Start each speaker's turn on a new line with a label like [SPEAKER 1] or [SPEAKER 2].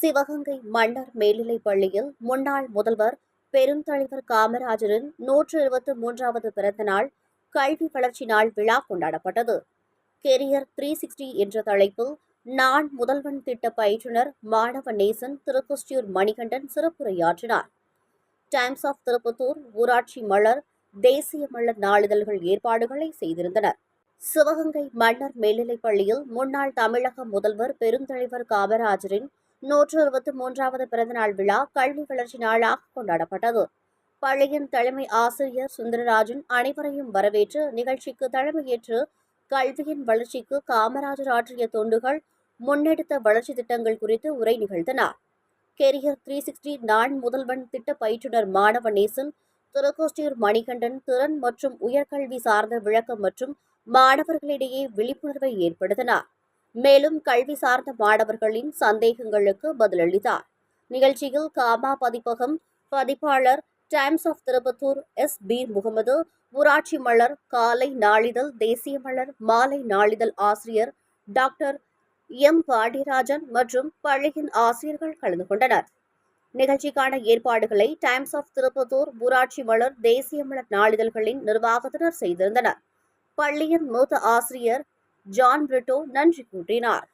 [SPEAKER 1] சிவகங்கை மன்னர் மேல்நிலைப் பள்ளியில் முன்னாள் முதல்வர் பெருந்தலைவர் காமராஜரின் நூற்று இருபத்தி மூன்றாவது பிறந்த நாள் கல்வி வளர்ச்சி நாள் விழா கொண்டாடப்பட்டது. கெரியர் த்ரீ சிக்ஸ்டி என்ற தலைப்பில் நான் முதல்வன் திட்ட பயிற்றுனர் மாணவ நேசன் திருக்கொஸ்டியூர் மணிகண்டன் சிறப்புரையாற்றினார். டைம்ஸ் ஆஃப் திருப்பத்தூர் ஊராட்சி மலர் தேசிய மலர் நாளிதழ்கள் ஏற்பாடுகளை செய்திருந்தனர். சிவகங்கை மன்னர் மேல்நிலைப் பள்ளியில் முன்னாள் தமிழக முதல்வர் பெருந்தலைவர் காமராஜரின் நூற்று இருபத்தி மூன்றாவது பிறந்தநாள் விழா கல்வி வளர்ச்சி நாளாக கொண்டாடப்பட்டது. பள்ளியின் தலைமை ஆசிரியர் சுந்தரராஜன் அனைவரையும் வரவேற்று நிகழ்ச்சிக்கு தலைமையேற்று கல்வியின் வளர்ச்சிக்கு காமராஜர் ஆற்றிய தொண்டுகள் முன்னெடுத்த வளர்ச்சி திட்டங்கள் குறித்து உரை நிகழ்த்தினார். கெரியர் த்ரீ சிக்ஸ்டி நான் முதல்வன் திட்ட பயிற்றுனர் மாணவ நேசன் திருக்கோஷ்டியூர் மணிகண்டன் திறன் மற்றும் உயர்கல்வி சார்ந்த விளக்கம் மற்றும் மாணவர்களிடையே விழிப்புணர்வை ஏற்படுத்தினார். மேலும் கல்வி சார்ந்த மாணவர்களின் சந்தேகங்களுக்கு பதிலளித்தார். நிகழ்ச்சியில் காமா பதிப்பகம் பதிப்பாளர் Times of Tirupattur S Peer Mohammed ஊராட்சி மலர் காலை நாளிதழ் தேசிய மலர் மாலை நாளிதழ் ஆசிரியர் டாக்டர் எம் பாண்டியராஜன் மற்றும் பள்ளியின் ஆசிரியர்கள் கலந்து கொண்டனர். நிகழ்ச்சிக்கான ஏற்பாடுகளை டைம்ஸ் ஆஃப் திருப்பத்தூர் ஊராட்சி மலர் தேசிய மலர் நாளிதழ்களின் நிர்வாகத்தினர் செய்திருந்தனர். பள்ளியின் மூத்த ஆசிரியர் ஜான் பிரிட்டோ நன்றி கூறினார்.